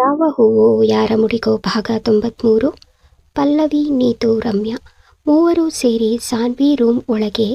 ಯಾವ ಹೂವು ಯಾರ ಮುಡಿಗೋ ಭಾಗ ತೊಂಬತ್ತ್ಮೂರು ಪಲ್ಲವಿ, ನೀತು, ರಮ್ಯ. ಮೂವರು ಸೇರಿ ಸಾನ್ವಿ ರೂಮ್ ಒಳಗೆ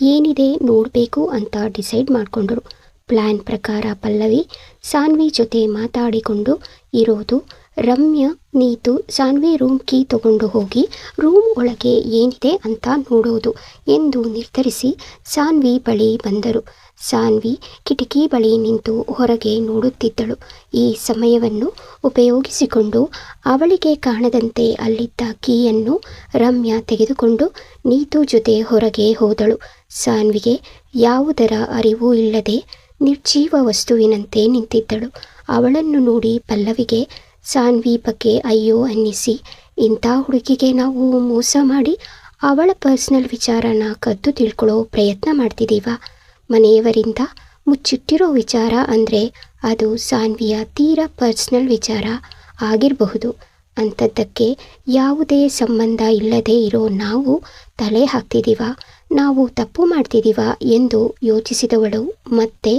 ಏನಿದೆ ನೋಡಬೇಕು ಅಂತ ಡಿಸೈಡ್ ಮಾಡಿಕೊಂಡರು. ಪ್ಲ್ಯಾನ್ ಪ್ರಕಾರ ಪಲ್ಲವಿ, ಸಾನ್ವಿ ಜೊತೆ ಮಾತಾಡಿಕೊಂಡು ಇರೋದು ರಮ್ಯಾ, ನೀತು, ಸಾನ್ವಿ ರೂಮ್ ಕೀ ತಗೊಂಡು ಹೋಗಿ ರೂಮ್ ಒಳಗೆ ಏನಿದೆ ಅಂತ ನೋಡೋದು ಎಂದು ನಿರ್ಧರಿಸಿ ಸಾನ್ವಿ ಬಳಿ ಬಂದರು. ಸಾನ್ವಿ ಕಿಟಕಿ ಬಳಿ ನಿಂತು ಹೊರಗೆ ನೋಡುತ್ತಿದ್ದಳು. ಈ ಸಮಯವನ್ನು ಉಪಯೋಗಿಸಿಕೊಂಡು ಅವಳಿಗೆ ಕಾಣದಂತೆ ಅಲ್ಲಿದ್ದ ಕೀಯನ್ನು ರಮ್ಯಾ ತೆಗೆದುಕೊಂಡು ನೀತು ಜೊತೆ ಹೊರಗೆ ಹೋದಳು. ಸಾನ್ವಿಗೆ ಯಾವುದರ ಅರಿವು ಇಲ್ಲದೆ ನಿರ್ಜೀವ ವಸ್ತುವಿನಂತೆ ನಿಂತಿದ್ದಳು. ಅವಳನ್ನು ನೋಡಿ ಪಲ್ಲವಿಗೆ ಸಾನ್ವಿ ಬಗ್ಗೆ ಅಯ್ಯೋ ಅನ್ನಿಸಿ. ಇಂಥ ಹುಡುಗಿಗೆ ನಾವು ಮೋಸ ಮಾಡಿ ಅವಳ ಪರ್ಸ್ನಲ್ ವಿಚಾರನ ಕದ್ದು ತಿಳ್ಕೊಳ್ಳೋ ಪ್ರಯತ್ನ ಮಾಡ್ತಿದ್ದೀವ ಮನೆಯವರಿಂದ ಮುಚ್ಚಿಟ್ಟಿರೋ ವಿಚಾರ ಅಂದರೆ ಅದು ಸಾನ್ವಿಯ ತೀರಾ ಪರ್ಸ್ನಲ್ ವಿಚಾರ ಆಗಿರಬಹುದು. ಅಂಥದ್ದಕ್ಕೆ ಯಾವುದೇ ಸಂಬಂಧ ಇಲ್ಲದೆ ಇರೋ ನಾವು ತಲೆ ಹಾಕ್ತಿದ್ದೀವ ನಾವು ತಪ್ಪು ಮಾಡ್ತಿದ್ದೀವ ಎಂದು ಯೋಚಿಸಿದವಳು ಮತ್ತೆ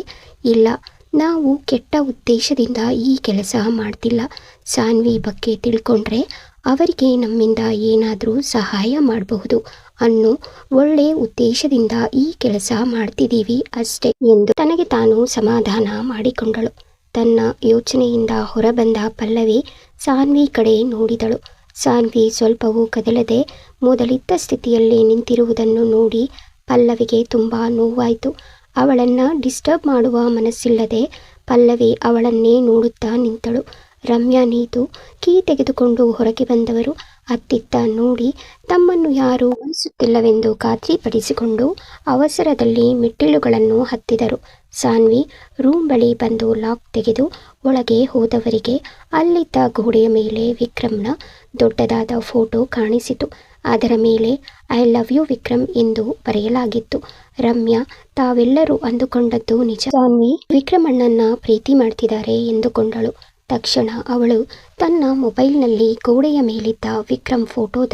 ಇಲ್ಲ. ನಾವು ಕೆಟ್ಟ ಉದ್ದೇಶದಿಂದ ಈ ಕೆಲಸ ಮಾಡ್ತಿಲ್ಲ. ಸಾನ್ವಿ ಬಗ್ಗೆ ತಿಳ್ಕೊಂಡ್ರೆ ಅವರಿಗೆ ನಮ್ಮಿಂದ ಏನಾದರೂ ಸಹಾಯ ಮಾಡಬಹುದು ಅನ್ನು ಒಳ್ಳೆ ಉದ್ದೇಶದಿಂದ ಈ ಕೆಲಸ ಮಾಡ್ತಿದ್ದೀವಿ ಅಷ್ಟೇ ಎಂದು ತನಗೆ ತಾನು ಸಮಾಧಾನ ಮಾಡಿಕೊಂಡಳು. ತನ್ನ ಯೋಚನೆಯಿಂದ ಹೊರಬಂದ ಪಲ್ಲವಿ ಸಾನ್ವಿ ಕಡೆ ನೋಡಿದಳು. ಸಾನ್ವಿ ಸ್ವಲ್ಪವೂ ಕದಲದೆ ಮೊದಲಿದ್ದ ಸ್ಥಿತಿಯಲ್ಲಿ ನಿಂತಿರುವುದನ್ನು ನೋಡಿ ಪಲ್ಲವಿಗೆ ತುಂಬ ನೋವಾಯಿತು. ಅವಳನ್ನು ಡಿಸ್ಟರ್ಬ್ ಮಾಡುವ ಮನಸ್ಸಿಲ್ಲದೆ ಪಲ್ಲವಿ ಅವಳನ್ನೇ ನೋಡುತ್ತಾ ನಿಂತಳು. ರಮ್ಯಾ ನೀತು ಕೀ ತೆಗೆದುಕೊಂಡು ಹೊರಗೆ ಬಂದವರು. ಅತ್ತಿತ್ತ ನೋಡಿ ತಮ್ಮನ್ನು ಯಾರೂ ಉಳಿಸುತ್ತಿಲ್ಲವೆಂದು ಖಾತ್ರಿಪಡಿಸಿಕೊಂಡು ಅವಸರದಲ್ಲಿ ಮೆಟ್ಟಿಲುಗಳನ್ನು ಹತ್ತಿದರು. ಸಾನ್ವಿ ರೂಮ್ ಬಳಿ ಬಂದು ಲಾಕ್ ತೆಗೆದು ಒಳಗೆ ಹೋದವರಿಗೆ ಅಲ್ಲಿದ್ದ ಗೋಡೆಯ ಮೇಲೆ ವಿಕ್ರಮ್ನ ದೊಡ್ಡದಾದ ಫೋಟೋ ಕಾಣಿಸಿತು. ಅದರ ಮೇಲೆ, ಐ ಲವ್ ಯು ವಿಕ್ರಮ್ ಎಂದು ಬರೆಯಲಾಗಿತ್ತು. ರಮ್ಯಾ, ತಾವೆಲ್ಲರೂ ಅಂದುಕೊಂಡದ್ದು ನಿಜ. ಸ್ವಾಮಿ ವಿಕ್ರಮಣ್ಣನ್ನ ಪ್ರೀತಿ ಮಾಡ್ತಿದ್ದಾರೆ ಎಂದುಕೊಂಡಳು. ತಕ್ಷಣ ಅವಳು ತನ್ನ ಮೊಬೈಲ್ನಲ್ಲಿ ಗೋಡೆಯ ಮೇಲಿದ್ದ ವಿಕ್ರಮ್ ಫೋಟೋದ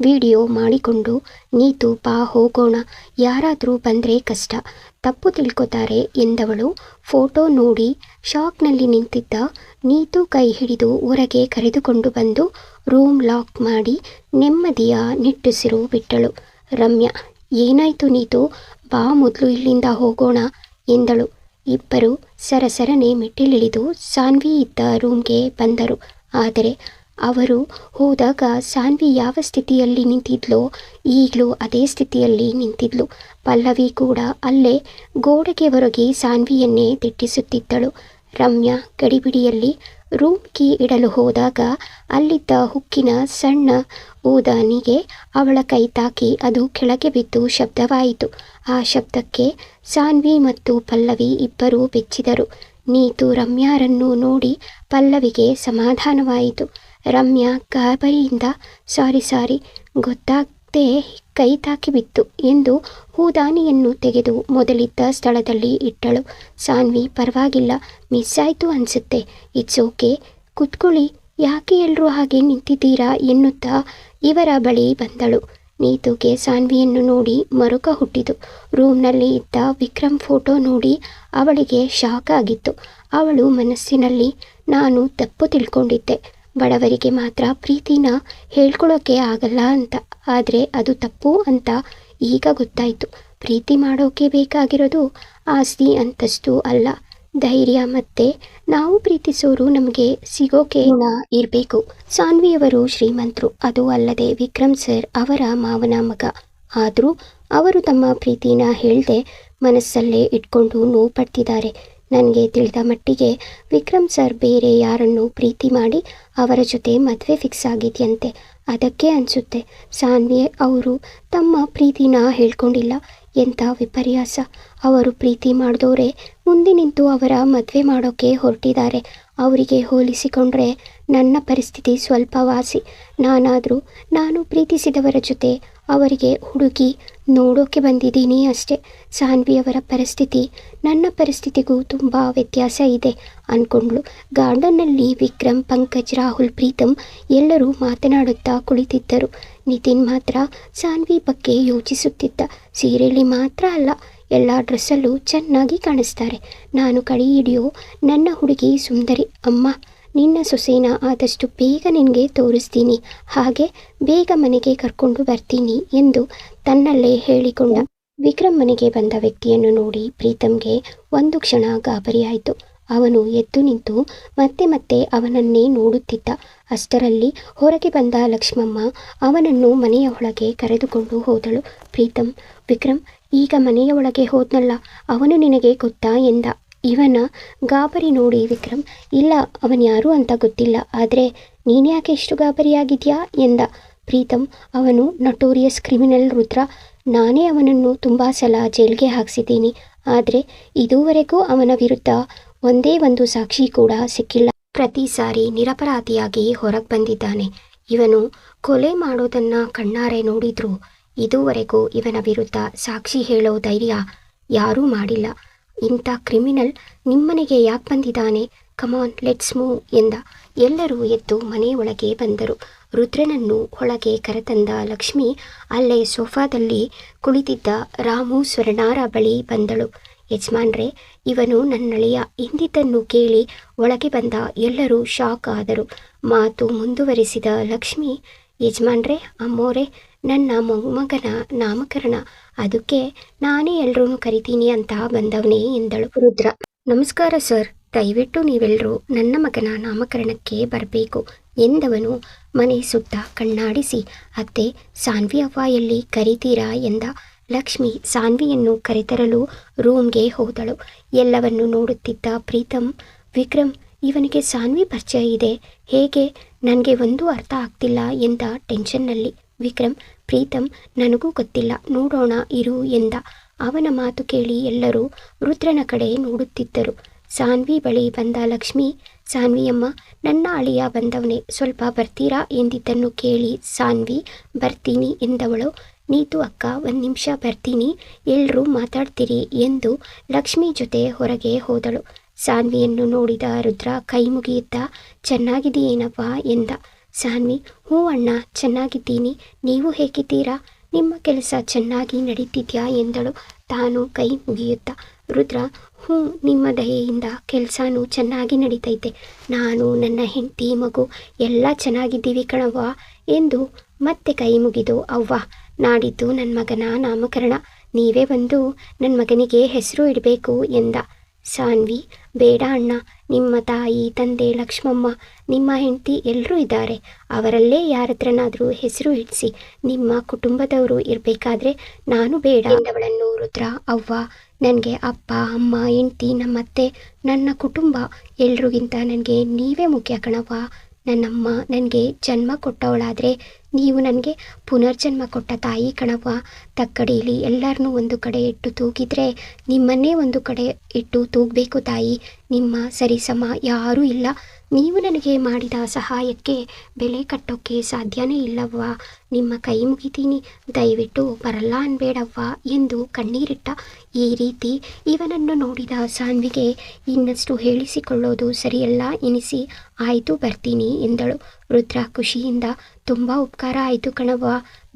ವಿಡಿಯೋ ಮಾಡಿಕೊಂಡು, ನೀತು ಬಾ ಹೋಗೋಣ, ಯಾರಾದರೂ ಬಂದರೆ ಕಷ್ಟ, ತಪ್ಪು ತಿಳ್ಕೊತಾರೆ ಎಂದವಳು. ಫೋಟೋ ನೋಡಿ ಶಾಕ್ನಲ್ಲಿ ನಿಂತಿದ್ದ ನೀತು ಕೈ ಹಿಡಿದು ಹೊರಗೆ ಕರೆದುಕೊಂಡು ಬಂದು ರೂಮ್ ಲಾಕ್ ಮಾಡಿ ನೆಮ್ಮದಿಯ ನಿಟ್ಟುಸಿರು ಬಿಟ್ಟಳು. ರಮ್ಯಾ, ಏನಾಯ್ತು ನೀತು? ಬಾ ಮೊದಲು ಇಲ್ಲಿಂದ ಹೋಗೋಣ, ಎಂದಳು. ಇಬ್ಬರು ಸರಸರನೆ ಮೆಟ್ಟಿಲಿಳಿದು ಸಾನ್ವಿ ಇದ್ದ ರೂಮ್ಗೆ ಬಂದರು. ಆದರೆ ಅವರು ಹೋದಾಗ ಸಾನ್ವಿ ಯಾವ ಸ್ಥಿತಿಯಲ್ಲಿ ನಿಂತಿದ್ಲೋ ಈಗಲೂ ಅದೇ ಸ್ಥಿತಿಯಲ್ಲಿ ನಿಂತಿದ್ಲು. ಪಲ್ಲವಿ ಕೂಡ ಅಲ್ಲೇ ಗೋಡೆಗೆ ಹೊರಗೆ ಸಾನ್ವಿಯನ್ನೇ ದಿಟ್ಟಿಸುತ್ತಿದ್ದಳು. ರಮ್ಯಾ, ಗಡಿಬಿಡಿಯಲ್ಲಿ ರೂಮ್ ಕೀ ಇಡಲು ಹೋದಾಗ ಅಲ್ಲಿದ್ದ ಹುಕ್ಕಿನ ಸಣ್ಣ ಊದಾನಿಗೆ ಅವಳ ಕೈ ತಾಕಿ ಅದು ಕೆಳಗೆ ಬಿದ್ದು ಶಬ್ದವಾಯಿತು. ಆ ಶಬ್ದಕ್ಕೆ ಸಾನ್ವಿ ಮತ್ತು ಪಲ್ಲವಿ ಇಬ್ಬರೂ ಬೆಚ್ಚಿದರು. ನೀತು ರಮ್ಯಾರನ್ನು ನೋಡಿ ಪಲ್ಲವಿಗೆ ಸಮಾಧಾನವಾಯಿತು. ರಮ್ಯಾ ಗಾಬರಿಯಿಂದ, ಸಾರಿ ಸಾರಿ, ಗೊತ್ತಾಗದೆ ಕೈ ತಾಕಿ ಬಿತ್ತು ಎಂದು ಹೂದಾನಿಯನ್ನು ತೆಗೆದು ಮೊದಲಿದ್ದ ಸ್ಥಳದಲ್ಲಿ ಇಟ್ಟಳು. ಸಾನ್ವಿ, ಪರವಾಗಿಲ್ಲ, ಮಿಸ್ ಆಯಿತು ಅನಿಸುತ್ತೆ. It's okay. ಕುತ್ಕೊಳ್ಳಿ. ಯಾಕೆ ಎಲ್ಲರೂ ಹಾಗೆ ನಿಂತಿದ್ದೀರಾ ಎನ್ನುತ್ತಾ ಇವರ ಬಳಿ ಬಂದಳು. ನೀತುಗೆ ಸಾನ್ವಿಯನ್ನು ನೋಡಿ ಮರುಕ ಹುಟ್ಟಿತು. ರೂಮ್ನಲ್ಲಿ ಇದ್ದ ವಿಕ್ರಮ್ ಫೋಟೋ ನೋಡಿ ಅವಳಿಗೆ ಶಾಕ್ ಆಗಿತ್ತು. ಅವಳು ಮನಸ್ಸಿನಲ್ಲಿ, ನಾನು ತಪ್ಪು ತಿಳ್ಕೊಂಡಿದ್ದೆ. ಬಡವರಿಗೆ ಮಾತ್ರ ಪ್ರೀತಿನ ಹೇಳ್ಕೊಳ್ಳೋಕೆ ಆಗಲ್ಲ ಅಂತ. ಆದರೆ ಅದು ತಪ್ಪು ಅಂತ ಈಗ ಗೊತ್ತಾಯಿತು. ಪ್ರೀತಿ ಮಾಡೋಕೆ ಬೇಕಾಗಿರೋದು ಆಸ್ತಿ ಅಂತಸ್ತು ಅಲ್ಲ. ಧೈರ್ಯ ಮತ್ತೆ ನಾವು ಪ್ರೀತಿಸೋರು ನಮಗೆ ಸಿಗೋಕೆ ಇರಬೇಕು. ಸಾನ್ವಿಯವರು ಶ್ರೀಮಂತರು. ಅದು ಅಲ್ಲದೆ ವಿಕ್ರಮ್ ಸರ್ ಅವರ ಮಾವನ ಮಗ. ಆದರೂ ಅವರು ತಮ್ಮ ಪ್ರೀತಿನ ಹೇಳದೆ ಮನಸ್ಸಲ್ಲೇ ಇಟ್ಕೊಂಡು ನೋವು ಪಡ್ತಿದ್ದಾರೆ. ನನಗೆ ತಿಳಿದ ಮಟ್ಟಿಗೆ ವಿಕ್ರಮ್ ಸರ್ ಬೇರೆ ಯಾರನ್ನು ಪ್ರೀತಿ ಮಾಡಿ ಅವರ ಜೊತೆ ಮದುವೆ ಫಿಕ್ಸ್ ಆಗಿದೆಯಂತೆ. ಅದಕ್ಕೆ ಅನಿಸುತ್ತೆ. ಸಾನ್ವಿ ಅವರು ತಮ್ಮ ಪ್ರೀತಿನ ಹೇಳ್ಕೊಂಡಿಲ್ಲ. ಎಂಥ ವಿಪರ್ಯಾಸ? ಅವರು ಪ್ರೀತಿ ಮಾಡಿದವರೇ ಮುಂದೆ ನಿಂತು ಅವರ ಮದುವೆ ಮಾಡೋಕೆ ಹೊರಟಿದ್ದಾರೆ. ಅವರಿಗೆ ಹೋಲಿಸಿಕೊಂಡ್ರೆ, ನನ್ನ ಪರಿಸ್ಥಿತಿ ಸ್ವಲ್ಪ ವಾಸಿ ನಾನಾದರೂ ನಾನು ಪ್ರೀತಿಸಿದವರ ಜೊತೆ ಅವರಿಗೆ, ಹುಡುಗಿ, ನೋಡೋಕೆ ಬಂದಿದ್ದೀನಿ ಅಷ್ಟೇ. ಸಾನ್ವಿಯವರ ಪರಿಸ್ಥಿತಿ, ನನ್ನ ಪರಿಸ್ಥಿತಿಗೂ ತುಂಬ ವ್ಯತ್ಯಾಸ ಇದೆ ಅಂದ್ಕೊಂಡ್ಳು ಗಾರ್ಡನ್ನಲ್ಲಿ ವಿಕ್ರಮ್, ಪಂಕಜ್, ರಾಹುಲ್ ಪ್ರೀತಮ್ ಎಲ್ಲರೂ ಮಾತನಾಡುತ್ತಾ ಕುಳಿತಿದ್ದರು. ನಿತಿನ್ ಮಾತ್ರ ಸಾನ್ವಿ ಬಗ್ಗೆ ಯೋಚಿಸುತ್ತಿದ್ದ. ಸೀರೆಯಲ್ಲಿ ಮಾತ್ರ ಅಲ್ಲ, ಎಲ್ಲ ಡ್ರೆಸ್ಸಲ್ಲೂ ಚೆನ್ನಾಗಿ ಕಾಣಿಸ್ತಾರೆ. ನಾನು ಕಡಿ ಹಿಡಿಯೋ ನನ್ನ ಹುಡುಗಿ ಸುಂದರಿ, ಅಮ್ಮ ನಿನ್ನ ಸೊಸೆನ ಆದಷ್ಟು ಬೇಗ ನಿನಗೆ ತೋರಿಸ್ತೀನಿ. ಹಾಗೆ ಬೇಗ ಮನೆಗೆ ಕರ್ಕೊಂಡು ಬರ್ತೀನಿ ಎಂದು ತನ್ನಲ್ಲೇ ಹೇಳಿಕೊಂಡ. ವಿಕ್ರಮ್ ಮನೆಗೆ ಬಂದ ವ್ಯಕ್ತಿಯನ್ನು ನೋಡಿ ಪ್ರೀತಮ್ಗೆ ಒಂದು ಕ್ಷಣ ಗಾಬರಿಯಾಯಿತು. ಅವನು ಎದ್ದು ನಿಂತು ಮತ್ತೆ ಮತ್ತೆ ಅವನನ್ನೇ ನೋಡುತ್ತಿದ್ದ. ಅಷ್ಟರಲ್ಲಿ ಹೊರಗೆ ಬಂದ ಲಕ್ಷ್ಮಮ್ಮ ಅವನನ್ನು ಮನೆಯ ಒಳಗೆ ಕರೆದುಕೊಂಡು ಹೋದಳು. ಪ್ರೀತಮ್ ವಿಕ್ರಮ್ ಈಗ ಮನೆಯ ಒಳಗೆ ಹೋದ್ನಲ್ಲ, ಅವನು ನಿನಗೆ ಗೊತ್ತಾ ಎಂದ. ಇವನ ಗಾಬರಿ ನೋಡಿ ವಿಕ್ರಮ್, ಇಲ್ಲ, ಅವನು ಯಾರು ಅಂತ ಗೊತ್ತಿಲ್ಲ, ಆದರೆ ನೀನ್ಯಾಕೆ ಇಷ್ಟು ಗಾಬರಿಯಾಗಿದೆಯಾ ಎಂದ ಪ್ರೀತಮ್ ಅವನು ನಟೋರಿಯಸ್ ಕ್ರಿಮಿನಲ್ ರುದ್ರ, ನಾನೇ ಅವನನ್ನು ತುಂಬ ಸಲ ಜೈಲ್ಗೆ ಹಾಕ್ಸಿದ್ದೀನಿ, ಆದರೆ ಇದುವರೆಗೂ ಅವನ ವಿರುದ್ಧ ಒಂದೇ ಒಂದು ಸಾಕ್ಷಿ ಕೂಡ ಸಿಕ್ಕಿಲ್ಲ. ಪ್ರತಿ ಸಾರಿ ನಿರಪರಾಧಿಯಾಗಿ ಹೊರಗೆ ಬಂದಿದ್ದಾನೆ. ಇವನು ಕೊಲೆ ಮಾಡೋದನ್ನ ಕಣ್ಣಾರೆ ನೋಡಿದ್ರು, ಇದುವರೆಗೂ ಇವನ ವಿರುದ್ಧ ಸಾಕ್ಷಿ ಹೇಳೋ ಧೈರ್ಯ ಯಾರೂ ಮಾಡಿಲ್ಲ. ಇಂಥ ಕ್ರಿಮಿನಲ್ ನಿಮ್ಮನೆಗೆ ಯಾಕೆ ಬಂದಿದ್ದಾನೆ? ಕಮಾನ್ ಲೆಟ್ಸ್ ಮೂವ್ ಎಂದ. ಎಲ್ಲರೂ ಎದ್ದು ಮನೆಯೊಳಗೆ ಬಂದರು. ರುದ್ರನನ್ನು ಒಳಗೆ ಕರೆತಂದ ಲಕ್ಷ್ಮಿ ಅಲ್ಲೇ ಸೋಫಾದಲ್ಲಿ ಕುಳಿತಿದ್ದ ರಾಮು ಸ್ವರ್ಣಾರ ಬಳಿ ಬಂದಳು. ಯಜಮಾನ್ರೆ, ಇವನು ನನ್ನಳೆಯ ಇಂದಿದ್ದನ್ನು ಕೇಳಿ ಒಳಗೆ ಬಂದ ಎಲ್ಲರೂ ಶಾಕ್ ಆದರು. ಮಾತು ಮುಂದುವರಿಸಿದ ಲಕ್ಷ್ಮಿ, ಯಜಮಾನ್ರೆ, ಅಮ್ಮೋರೆ ನನ್ನ ಮೊಮ್ಮಗನ ನಾಮಕರಣ. ಅದಕ್ಕೆ ನಾನೇ ಎಲ್ರೂ ಕರಿತೀನಿ ಅಂತ ಬಂದವನೇ ಎಂದಳು ರುದ್ರ. ನಮಸ್ಕಾರ ಸರ್. ದಯವಿಟ್ಟು ನೀವೆಲ್ಲರೂ ನನ್ನ ಮಗನ ನಾಮಕರಣಕ್ಕೆ ಬರಬೇಕು ಎಂದವನು ಮನೆ ಸುತ್ತ ಕಣ್ಣಾಡಿಸಿ, ಅತ್ತೆ, ಸಾನ್ವಿ ಅವ್ವ ಎಲ್ಲಿ ಕರಿತೀರಾ? ಎಂದ. ಲಕ್ಷ್ಮಿ ಸಾನ್ವಿಯನ್ನು ಕರೆತರಲು ರೂಮ್ಗೆ ಹೋದಳು. ಎಲ್ಲವನ್ನು ನೋಡುತ್ತಿದ್ದ ಪ್ರೀತಮ್ ವಿಕ್ರಮ್ ಇವನಿಗೆ ಸಾನ್ವಿ ಪರಿಚಯ ಇದೆ. ಹೇಗೆ? ನನಗೆ ಒಂದೂ ಅರ್ಥ ಆಗ್ತಿಲ್ಲ ಎಂದ ಟೆನ್ಷನ್ನಲ್ಲಿ. ವಿಕ್ರಮ್ ಪ್ರೀತಮ್ ನನಗೂ ಗೊತ್ತಿಲ್ಲ. ನೋಡೋಣ, ಇರು ಎಂದ. ಅವನ ಮಾತು ಕೇಳಿ ಎಲ್ಲರೂ ರುದ್ರನ ಕಡೆ ನೋಡುತ್ತಿದ್ದರು. ಸಾನ್ವಿ ಬಳಿ ಬಂದ ಲಕ್ಷ್ಮಿ, ಸಾನ್ವಿಯಮ್ಮ, ನನ್ನ ಅಳಿಯ ಬಂದವನೇ, ಸ್ವಲ್ಪ ಬರ್ತೀರಾ ಎಂದಿದ್ದನ್ನು ಕೇಳಿ ಸಾನ್ವಿ, ಬರ್ತೀನಿ ಎಂದವಳು. ನೀತು ಅಕ್ಕ, ಒಂದು ನಿಮಿಷ ಬರ್ತೀನಿ ಎಲ್ಲರೂ ಮಾತಾಡ್ತೀರಿ ಎಂದು ಲಕ್ಷ್ಮಿ ಜೊತೆ ಹೊರಗೆ ಹೋದಳು. ಸಾನ್ವಿಯನ್ನು ನೋಡಿದ ರುದ್ರ ಕೈ ಮುಗಿಯುತ್ತಾ ಚೆನ್ನಾಗಿದೆಯೇನಪ್ಪ ಎಂದ. ಸಾನ್ವಿ, ಹ್ಞೂ ಅಣ್ಣ, ಚೆನ್ನಾಗಿದ್ದೀನಿ. ನೀವು ಹೇಗಿದ್ದೀರಾ? ನಿಮ್ಮ ಕೆಲಸ ಚೆನ್ನಾಗಿ ನಡೀತಿದ್ಯಾ ಎಂದಳು. ತಾನು ಕೈ ಮುಗಿಯುತ್ತಾ, ರುದ್ರ, ಹ್ಞೂ, ನಿಮ್ಮ ದಯೆಯಿಂದ ಕೆಲಸನೂ ಚೆನ್ನಾಗಿ ನಡೀತೈತೆ. ನಾನು ನನ್ನ ಹೆಂಡತಿ, ಮಗು, ಎಲ್ಲ ಚೆನ್ನಾಗಿದ್ದೀವಿ ಕಣವ್ವ ಎಂದು ಮತ್ತೆ ಕೈ ಮುಗಿದು, ಅವ್ವ, ನಾಡಿದ್ದು ನನ್ನ ಮಗನ ನಾಮಕರಣ. ನೀವೇ ಬಂದು ನನ್ನ ಮಗನಿಗೆ ಹೆಸರು ಇಡಬೇಕು ಎಂದ. ಸಾನ್ವಿ, ಬೇಡ ಅಣ್ಣ, ನಿಮ್ಮ ತಾಯಿ, ತಂದೆ ಲಕ್ಷ್ಮಮ್ಮ, ನಿಮ್ಮ ಹೆಂಡತಿ ಎಲ್ಲರೂ ಇದ್ದಾರೆ. ಅವರಲ್ಲೇ ಯಾರತ್ರನಾದರೂ ಹೆಸರು ಇಡಿಸಿ, ನಿಮ್ಮ ಕುಟುಂಬದವರು ಇರಬೇಕಾದ್ರೆ ನಾನು ಬೇಡ. ಎಂದವಳನ್ನು ರುದ್ರ, ಅವ್ವ, ನನಗೆ ಅಪ್ಪ, ಅಮ್ಮ, ಹೆಂಡತಿ, ನಮ್ಮತ್ತೆ, ನನ್ನ ಕುಟುಂಬ ಎಲ್ರಿಗಿಂತ ನನಗೆ ನೀವೇ ಮುಖ್ಯ ಕಣವ್ವ. ನನ್ನಮ್ಮ ನನಗೆ ಜನ್ಮ ಕೊಟ್ಟವಳಾದರೆ ನೀವು ನನಗೆ ಪುನರ್ಜನ್ಮ ಕೊಟ್ಟ ತಾಯಿ ಕಣವ್ವ. ತಕ್ಕಡಿಯಲ್ಲಿ ಎಲ್ಲರನ್ನೂ ಒಂದು ಕಡೆ ಇಟ್ಟು ತೂಗಿದ್ರೆ ನಿಮ್ಮನ್ನೇ ಒಂದು ಕಡೆ ಇಟ್ಟು ತೂಗಬೇಕು ತಾಯಿ. ನಿಮ್ಮ ಸರಿಸಮ ಯಾರೂ ಇಲ್ಲ. ನೀವು ನನಗೆ ಮಾಡಿದ ಸಹಾಯಕ್ಕೆ ಬೆಲೆ ಕಟ್ಟೋಕ್ಕೆ ಸಾಧ್ಯನೇ ಇಲ್ಲವ್ವ? ನಿಮ್ಮ ಕೈ ಮುಗಿತೀನಿ. ದಯವಿಟ್ಟು ಬರಲ್ಲ ಅನ್ಬೇಡವ್ವ? ಎಂದು ಕಣ್ಣೀರಿಟ್ಟ ಈ ರೀತಿ ಇವನನ್ನು ನೋಡಿದ ಸಾನ್ವಿಗೆ ಇನ್ನಷ್ಟು ಹೇಳಿಸಿಕೊಳ್ಳೋದು ಸರಿಯಲ್ಲ ಎನಿಸಿ, ಆಯಿತು, ಬರ್ತೀನಿ ಎಂದಳು. ರುದ್ರ ಖುಷಿಯಿಂದ, ತುಂಬ ಉಪಕಾರ ಆಯಿತು ಕಣವ್ವ,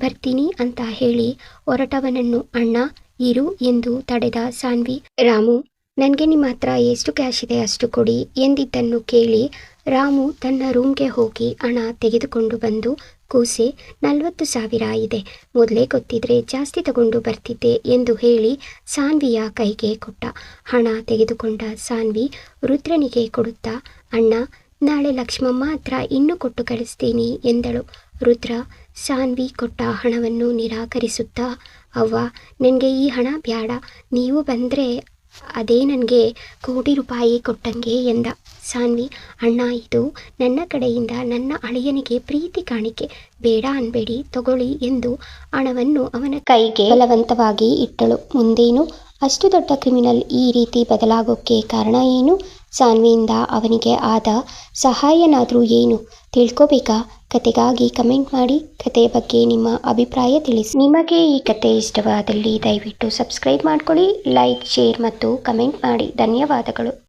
ಬರ್ತೀನಿ ಅಂತ ಹೇಳಿ ಹೊರಟವನನ್ನು, ಅಣ್ಣ, ಇರು ಎಂದು ತಡೆದ ಸಾನ್ವಿ. ರಾಮು, ನನಗೆ ನಿಮ್ಮ ಹತ್ರ ಎಷ್ಟು ಕ್ಯಾಶ್ ಇದೆ ಅಷ್ಟು ಕೊಡಿ ಎಂದಿದ್ದನ್ನು ಕೇಳಿ ರಾಮು ತನ್ನ ರೂಮ್ಗೆ ಹೋಗಿ ಹಣ ತೆಗೆದುಕೊಂಡು ಬಂದು, ಕೂಸೆ, ನಲವತ್ತು ಸಾವಿರ ಇದೆ. ಮೊದಲೇ ಗೊತ್ತಿದ್ರೆ ಜಾಸ್ತಿ ತಗೊಂಡು ಬರ್ತಿದ್ದೆ ಎಂದು ಹೇಳಿ ಸಾನ್ವಿಯ ಕೈಗೆ ಕೊಟ್ಟ. ಹಣ ತೆಗೆದುಕೊಂಡ ಸಾನ್ವಿ ರುದ್ರನಿಗೆ ಕೊಡುತ್ತಾ, ಅಣ್ಣ, ನಾಳೆ ಲಕ್ಷ್ಮಮ್ಮ ಹತ್ರ ಇನ್ನೂ ಕೊಟ್ಟು ಕಳಿಸ್ತೀನಿ ಎಂದಳು. ರುದ್ರ ಸಾನ್ವಿ ಕೊಟ್ಟ ಹಣವನ್ನು ನಿರಾಕರಿಸುತ್ತಾ, ಅವ್ವ, ನನಗೆ ಈ ಹಣ ಬ್ಯಾಡ. ನೀವು ಬಂದರೆ ಅದೇ ನನಗೆ ಕೋಟಿ ರೂಪಾಯಿ ಕೊಟ್ಟಂಗೆ ಎಂದ. ಸಾನ್ವಿ, ಅಣ್ಣ, ಇದು ನನ್ನ ಕಡೆಯಿಂದ ನನ್ನ ಅಳಿಯನಿಗೆ ಪ್ರೀತಿ ಕಾಣಿಕೆ. ಬೇಡ ಅನ್ಬೇಡಿ, ತಗೊಳ್ಳಿ ಎಂದು ಹಣವನ್ನು ಅವನ ಕೈಗೆ ಬಲವಂತವಾಗಿ ಇಟ್ಟಳು. ಮುಂದೇನು? ಅಷ್ಟು ದೊಡ್ಡ ಕ್ರಿಮಿನಲ್ ಈ ರೀತಿ ಬದಲಾಗೋಕ್ಕೆ ಕಾರಣ ಏನು? ಸಾನ್ವಿಯಿಂದ ಅವನಿಗೆ ಆದ ಸಹಾಯನಾದರೂ ಏನು? ತಿಳ್ಕೋಬೇಕಾ? ಕತೆಗಾಗಿ ಕಮೆಂಟ್ ಮಾಡಿ ಕತೆಯ ಬಗ್ಗೆ ನಿಮ್ಮ ಅಭಿಪ್ರಾಯ ತಿಳಿಸಿ. ನಿಮಗೆ ಈ ಕತೆ ಇಷ್ಟವಾದಲ್ಲಿ ದಯವಿಟ್ಟು ಸಬ್ಸ್ಕ್ರೈಬ್ ಮಾಡ್ಕೊಳ್ಳಿ, ಲೈಕ್, ಶೇರ್ ಮತ್ತು ಕಮೆಂಟ್ ಮಾಡಿ. ಧನ್ಯವಾದಗಳು.